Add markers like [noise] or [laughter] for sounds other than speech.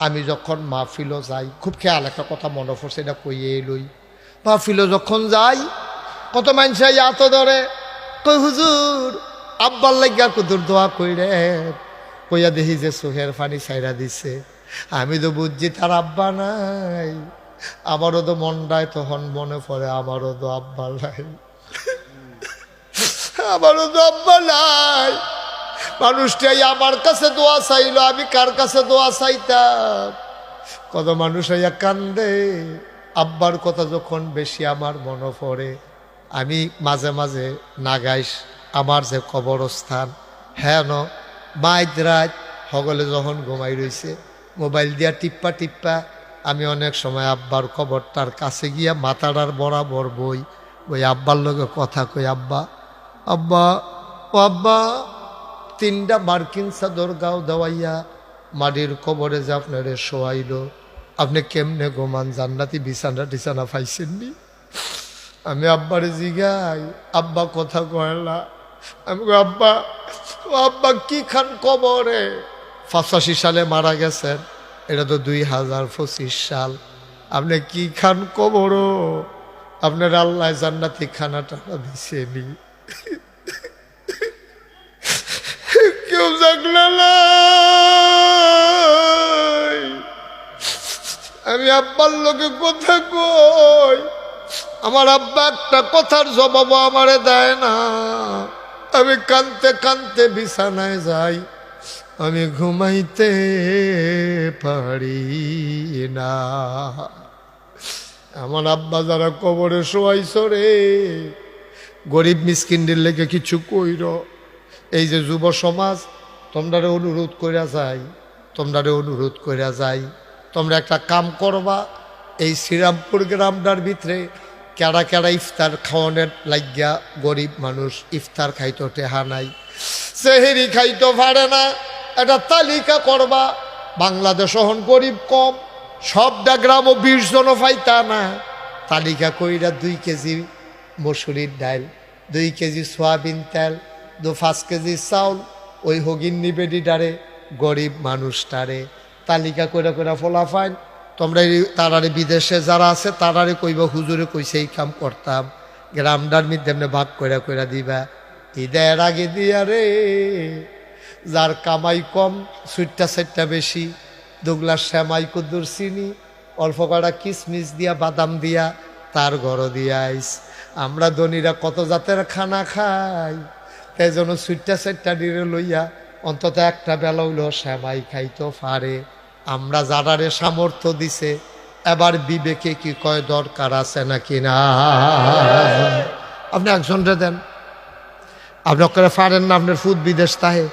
আমি যখন মাহফিলও যাই, খুব খেয়াল একটা কথা মনে পড়ছে, এটা কইয়ে লই মাহফিলও যখন যাই, কত মানুষ এত ধরে, কই হুজুর, আব্বার লাগিয়া কুদুর দোয়া কইরে? কইয়া দেখি যে চোখের পানি ছাইরা দিছে। আমি তো বুঝছি তার আব্বা নাই। আমারও তো মনটায় তখন মনে পড়ে আমারও তো আব্বা নাই। [laughs] আমারও তো আব্বা নাই। মানুষটাই আমার কাছে দোয়া চাইলো, আমি কার কাছে দোয়া চাইতাম? কত মানুষ আইয়া কান্দে। আব্বার কথা যখন বেশি আমার মনে পড়ে, আমি মাঝে মাঝে নাগাইস আমার যে কবরস্থান। হ্যাঁ মাইদ রাত সকলে যখন ঘুমাই রইছে, মোবাইল দিয়া টিপ্পা টিপ্পা আমি অনেক সময় আব্বার কবরটার কাছে গিয়া মাথাটার বরাবর বই, ওই আব্বার লগে কথা কই, আব্বা আব্বা, ও আব্বা তিনটা মার্কিন চাদর গাও দেওয়াইয়া মাটির কবরে যে আপনারে শোয়াইল, আপনি কেমনে গোমান জান্নাতি বিছানা টিছানা পাইছেননি? আমি আব্বারে জিগাই, আব্বা কথা কয়লা আমি আব্বা আব্বা, কি খান কবরে? পঁচাশি সালে মারা গেছেন, এটা তো দুই হাজার পঁচিশ সাল। আপনি কি খান কবরও? আপনার আল্লাহ জান্নাতি খানা টানা দিছেনি। আমি আব্বার লোকে কথা কই? আমার আব্বা একটা কথার জবাব আমারে দেয় না। আমি কানতে কানতে বিছানায় যাই। আমি ঘুমাইতে পারি না। আমার আব্বা যারা কবরে শোয়াইছ রে, গরিব মিসকিনদের লেগে কিছু কইর। এই যে যুব সমাজ, তোমরারে অনুরোধ কইরা যাই, তোমরারে অনুরোধ কইরা যাই। তোমরা একটা কাম করবা, এই শ্রীরামপুর গ্রামটার ভিতরে কেডা কেডা ইফতার খাওয়ানোর লাগিয়া গরিব মানুষ ইফতার খাইতো, টেহা নাই। সেহেরি খাইতো পারে না। একটা তালিকা করবা, বাংলাদেশ হন গরিব কম, সবটা গ্রামও বিশ জনও পাইতা না। তালিকা কইরা দুই কেজি মসুরির ডাল, দুই কেজি সোয়াবিন তেল, দু পাঁচ কেজি চাউল, ওই হগিন নিবেদিটারে গরিব মানুষটারে। তালিকা করে করে ফলাফাইন তোমরা এই তারারে বিদেশে যারা আছে, তারারে কইবা, হুজুরে কইছে এই কাম করতাম। গ্রামটার মধ্যে এমনি ভাগ করে করে দিবা। ঈদের আগে দিয়া রে, যার কামাই কম, সুইটটা সেটটা বেশি। দুগলাস শ্যামাই কুদ্দুর চিনি, অল্প কটা কিশমিশ দিয়া, বাদাম দিয়া, তার ঘর দিয়া আইস। আমরা ধনীরা কত জাতের খানা খাই। তাই জন্য সুইটটা সেটটা ডিরে লইয়া অন্তত একটা বেলা হইল, শ্যামাই খাইতো পারে আমরা যারারে সামর্থ্য দিছে, এবার বিবেকে কি কয় দরকার আছে নাকি না? আপনি একজনরে দেন। আপনি করে পারেন না, আপনার ফুদ বিদেশ তাহে।